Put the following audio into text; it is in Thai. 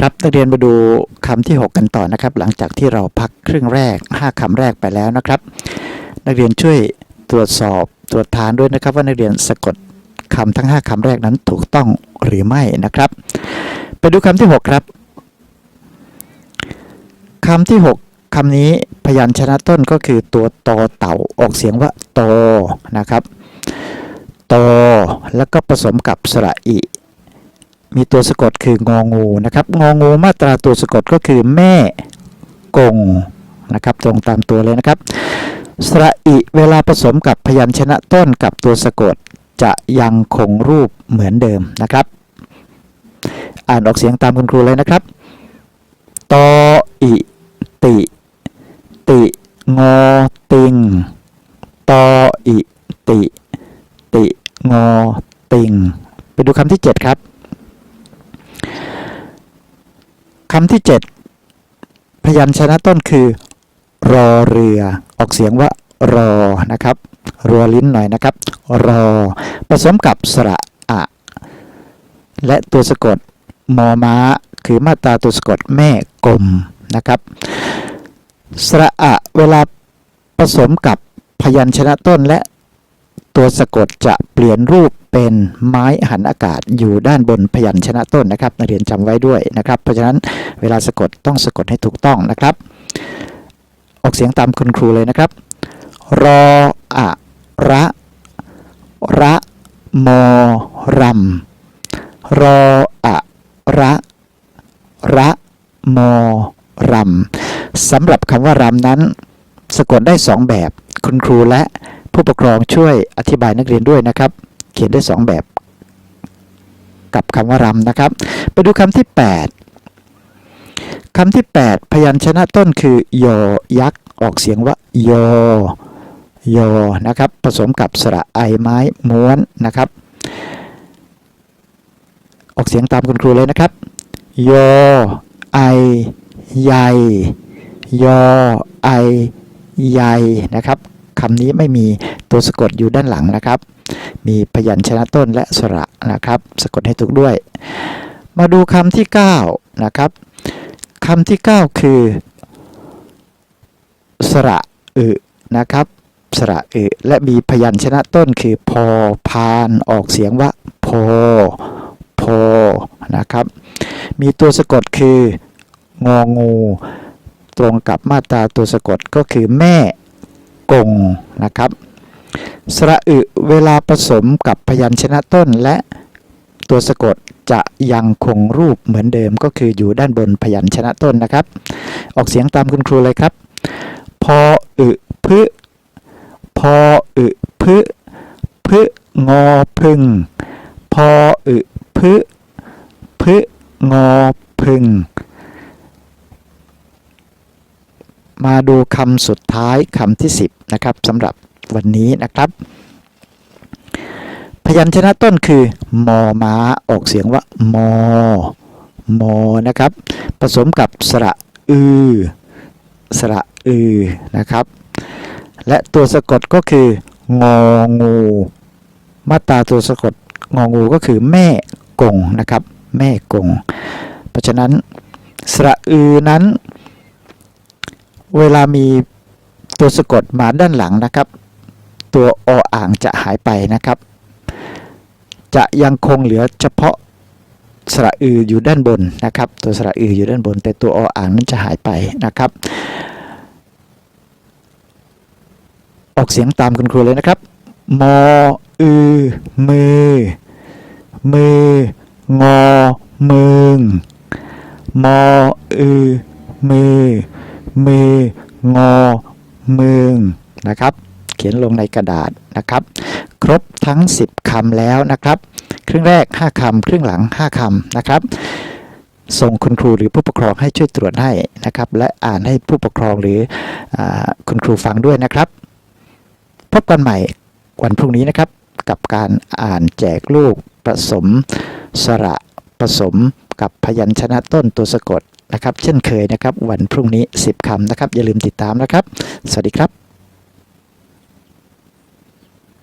ครับนักเรียนมาดูคำที่ 6 กันต่อนะครับ หลังจากที่เราพักครึ่งแรก 5คำแรกไปแล้วนะครับ นักเรียนช่วยตรวจสอบตรวจทานด้วยนะครับ ว่านักเรียนสะกดคำทั้ง 5คำแรกนั้นถูกต้องหรือไม่นะครับ ไปดูคำที่ 6 ครับคำที่ 6คำนี้พยัญชนะต้นก็คือตัวตอเต่าออกเสียงว่าโตนะครับโตแล้วก็ผสมกับสระอิ มีตัวสะกดคืององูนะครับ งองูมาตราตัวสะกดก็คือแม่กงนะครับ ตรงตามตัวเลยนะครับ สระอิเวลาผสมกับพยัญชนะต้นกับตัวสะกดจะยังคงรูปเหมือนเดิมนะครับ อ่านออกเสียงตามคุณครูเลยนะครับตออิติ ติงอติงตออิติ ติงอติง ไปดูคำที่ 7 ครับ คำที่ 7 พยัญชนะต้นคือ รอเรือ ออกเสียงว่ารอนะครับรัวลิ้นหน่อยนะครับ รอ ผสมกับสระอะ และตัวสะกดมอม้า คือมาตราตัวสะกดแม่กลมนะครับ สระอะ เวลาผสมกับพยัญชนะต้นและ ตัวสะกดจะเปลี่ยนรูปเป็นไม้หันอากาศอยู่ด้านบนพยัญชนะต้นนะครับนักเรียนจำไว้ด้วยนะครับ เพราะฉะนั้นเวลาสะกดต้องสะกดให้ถูกต้องนะครับ ออกเสียงตามคุณครูเลยนะครับ รออะระระมอรำรออะระระมอรำสำหรับคำว่ารำนั้น สะกดได้สองแบบคุณครูและ ผู้ปกครองช่วยอธิบายนักเรียนด้วยนะครับ เขียนได้สองแบบกับคำว่ารำนะครับ ไปดูคำที่ 8 คำที่ 8 พยัญชนะต้นคือยอยักษ์ออกเสียงว่ายอยอนะครับ ผสมกับสระไอไม้ม้วนนะครับ ออกเสียงตามคุณครูเลยนะครับยอไอใหญ่ยอไอใหญ่นะครับ คำนี้ไม่มีตัวสะกดอยู่ด้านหลังนะครับ มีพยัญชนะต้นและสระนะครับ สะกดให้ถูกด้วย มาดูคำที่ 9 นะครับคำที่ 9 คือ สระอึนะครับสระอึและมีพยัญชนะต้นคือพอพานออกเสียงว่าพโพอนะครับ มีตัวสะกดคืององู ตรงกับมาตราตัวสะกดก็คือแม่ กงนะครับ สระอึเวลาผสมกับพยัญชนะต้นและตัวสะกดจะยังคงรูปเหมือนเดิมก็คืออยู่ด้านบนพยัญชนะต้นนะครับ ออกเสียงตามคุณครูเลยครับ พออึพึพออึพึพึงอพึง พออึพึพึงอพึง มาดูคำสุดท้ายคำที่ 10นะครับสำหรับวันนี้นะครับ พยัญชนะต้นคือ มอม้าออกเสียงว่า มอ มอนะครับ ผสมกับสระอือ สระอือนะครับ และตัวสะกดก็คืององู มาตราตัวสะกดงองูก็คือแม่กงนะครับ แม่กง เพราะฉะนั้นสระอือนั้น เวลามีตัวสะกดมาด้านหลังนะครับ ตัวออ่างจะหายไปนะครับ จะยังคงเหลือเฉพาะสระอืออยู่ด้านบนนะครับ ตัวสระอืออยู่ด้านบน แต่ตัวออ่างนั้นจะหายไปนะครับ ออกเสียงตามคุณครูเลยนะครับมออือมือ มืองอมึงมออือมือ มืองอมึงนะครับ เขียนลงในกระดาษนะครับ ครบทั้ง 10คำแล้วนะครับ ครึ่งแรก 5คำครึ่งหลัง 5คำนะครับ ส่งคุณครูหรือผู้ปกครองให้ช่วยตรวจให้นะครับ และอ่านให้ผู้ปกครองหรืออคุณครูฟังด้วยนะครับ พบกันใหม่วันพรุ่งนี้นะครับ กับการอ่านแจกลูกผสมสระผสมกับพยัญชนะต้นตัวสะกด นะครับ เช่นเคยนะครับ วันพรุ่งนี้ 10คำนะครับ อย่าลืมติดตามนะครับ สวัสดีครับ